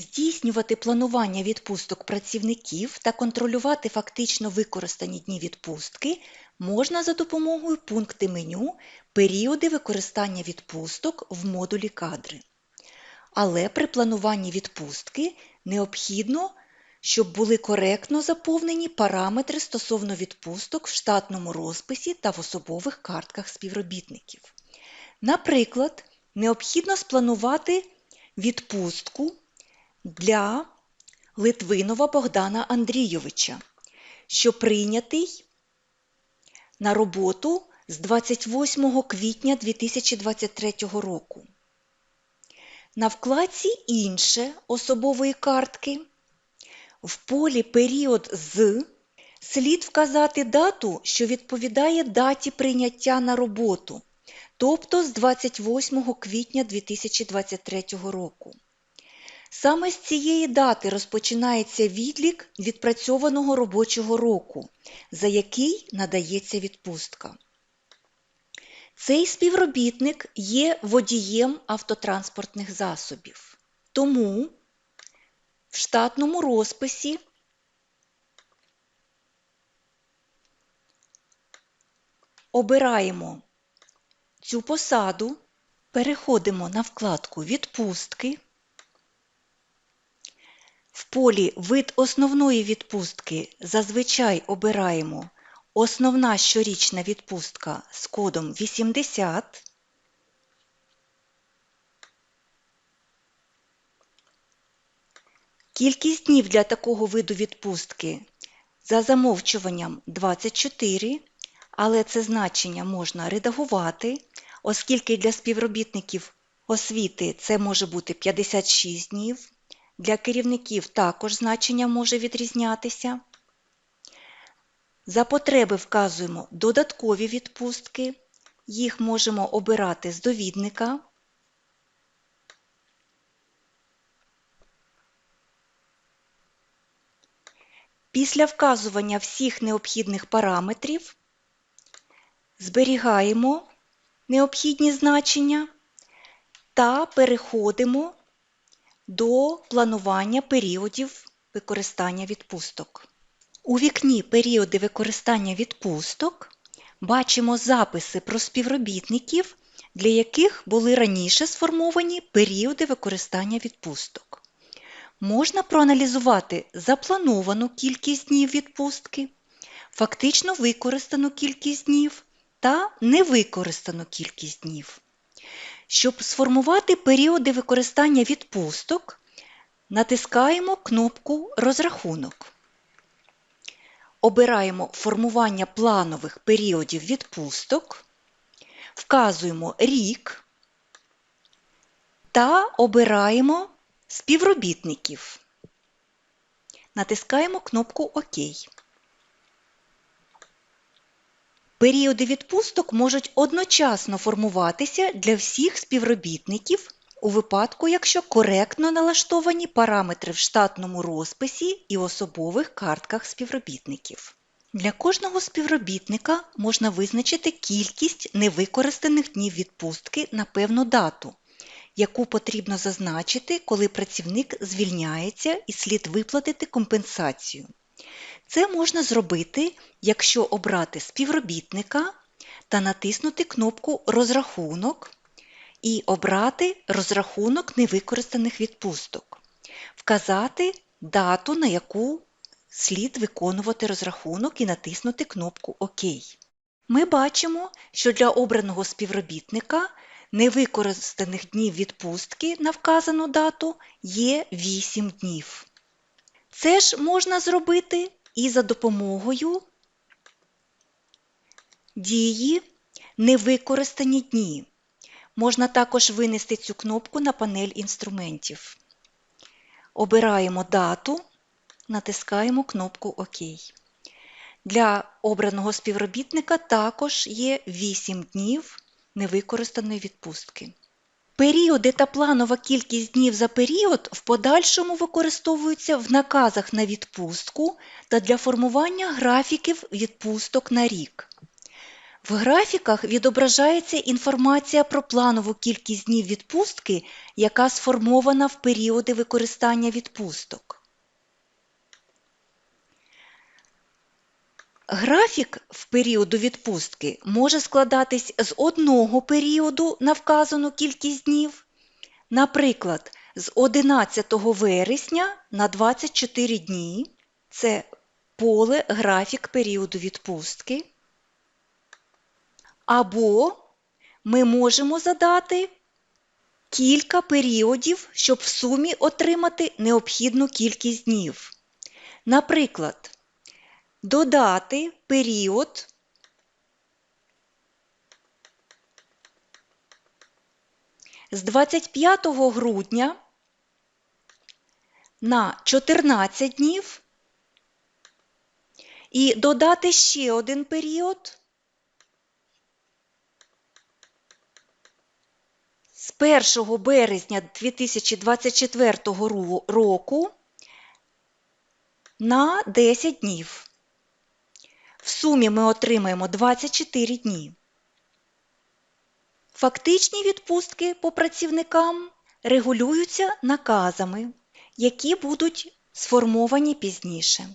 Здійснювати планування відпусток працівників та контролювати фактично використані дні відпустки можна за допомогою пункту меню «Періоди використання відпусток» в модулі «Кадри». Але при плануванні відпустки необхідно, щоб були коректно заповнені параметри стосовно відпусток в штатному розписі та в особових картках співробітників. Наприклад, необхідно спланувати відпустку для Литвинова Богдана Андрійовича, що прийнятий на роботу з 28 квітня 2023 року. На вкладці Інше особової картки в полі Період з слід вказати дату, що відповідає даті прийняття на роботу, тобто з 28 квітня 2023 року. Саме з цієї дати розпочинається відлік відпрацьованого робочого року, за який надається відпустка. Цей співробітник є водієм автотранспортних засобів. Тому в штатному розписі обираємо цю посаду, переходимо на вкладку Відпустки. В полі Вид основної відпустки зазвичай обираємо Основна щорічна відпустка з кодом 80. Кількість днів для такого виду відпустки за замовчуванням 24, але це значення можна редагувати, оскільки для співробітників освіти це може бути 56 днів. Для керівників також значення може відрізнятися. За потреби вказуємо додаткові відпустки. Їх можемо обирати з довідника. Після вказування всіх необхідних параметрів зберігаємо необхідні значення та переходимо до планування періодів використання відпусток. У вікні Періоди використання відпусток бачимо записи про співробітників, для яких були раніше сформовані періоди використання відпусток. Можна проаналізувати заплановану кількість днів відпустки, фактично використану кількість днів та невикористану кількість днів. Щоб сформувати періоди використання відпусток, натискаємо кнопку Розрахунок. Обираємо формування планових періодів відпусток, вказуємо рік та обираємо співробітників. Натискаємо кнопку ОК. Періоди відпусток можуть одночасно формуватися для всіх співробітників у випадку, якщо коректно налаштовані параметри в штатному розписі і особових картках співробітників. Для кожного співробітника можна визначити кількість невикористаних днів відпустки на певну дату, яку потрібно зазначити, коли працівник звільняється і слід виплатити компенсацію. Це можна зробити, якщо обрати співробітника та натиснути кнопку Розрахунок і обрати розрахунок невикористаних відпусток, вказати дату, на яку слід виконувати розрахунок і натиснути кнопку ОК. Ми бачимо, що для обраного співробітника невикористаних днів відпустки на вказану дату є 8 днів. Це ж можна зробити і за допомогою дії невикористані дні. Можна також винести цю кнопку на панель інструментів. Обираємо дату, натискаємо кнопку ОК. Для обраного співробітника також є 8 днів невикористаної відпустки. Періоди та планова кількість днів за період в подальшому використовуються в наказах на відпустку та для формування графіків відпусток на рік. В графіках відображається інформація про планову кількість днів відпустки, яка сформована в періоди використання відпусток. Графік в періоду відпустки може складатись з одного періоду на вказану кількість днів, наприклад, з 11 вересня на 24 дні. Це поле графік періоду відпустки. Або ми можемо задати кілька періодів, щоб в сумі отримати необхідну кількість днів. Наприклад, додати період з 25 грудня на 14 днів і додати ще один період з 1 березня 2024 ру- року на 10 днів. Сумі ми отримаємо 24 дні. Фактичні відпустки по працівникам регулюються наказами, які будуть сформовані пізніше.